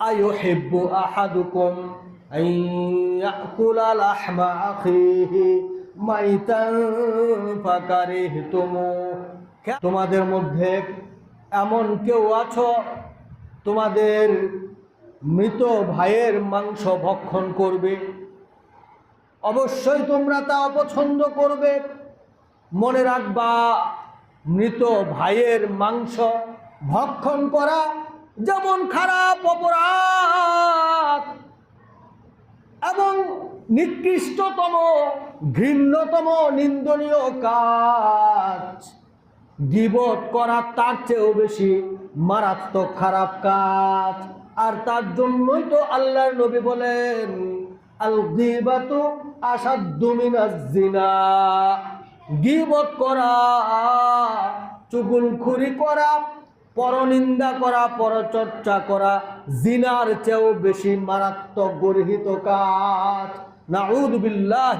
আয়ুহিব্বু আহাদুকুম আন ইয়াকুলা লাহমা আখিহি মাইতান ফাকারিহতুমু। তোমাদের মধ্যে এমন কেউ আছো? তোমাদের মৃত ভাইয়ের মাংস ভক্ষণ করবে। অবশ্যই তোমরা তা অপছন্দ করবে। মনে রাখবা, মৃত ভাইয়ের মাংস ভক্ষণ করা যেমন খারাপ অপরাধ এবং নিকৃষ্টতম, ঘৃণ্যতম, নিন্দনীয় কাজ। গিবত করা তার চেয়েও বেশি মারাত্মক খারাপ কাজ। আর তার জন্যই তো আল্লাহর নবী বলেন আল মিনাজ জিনা গিবত করা করা পরনিন্দা করা পরচর্চা করা জিনার চেয়েও বেশি মারাত্মক গর্হিত কাজ। নাউদ বিল্লাহ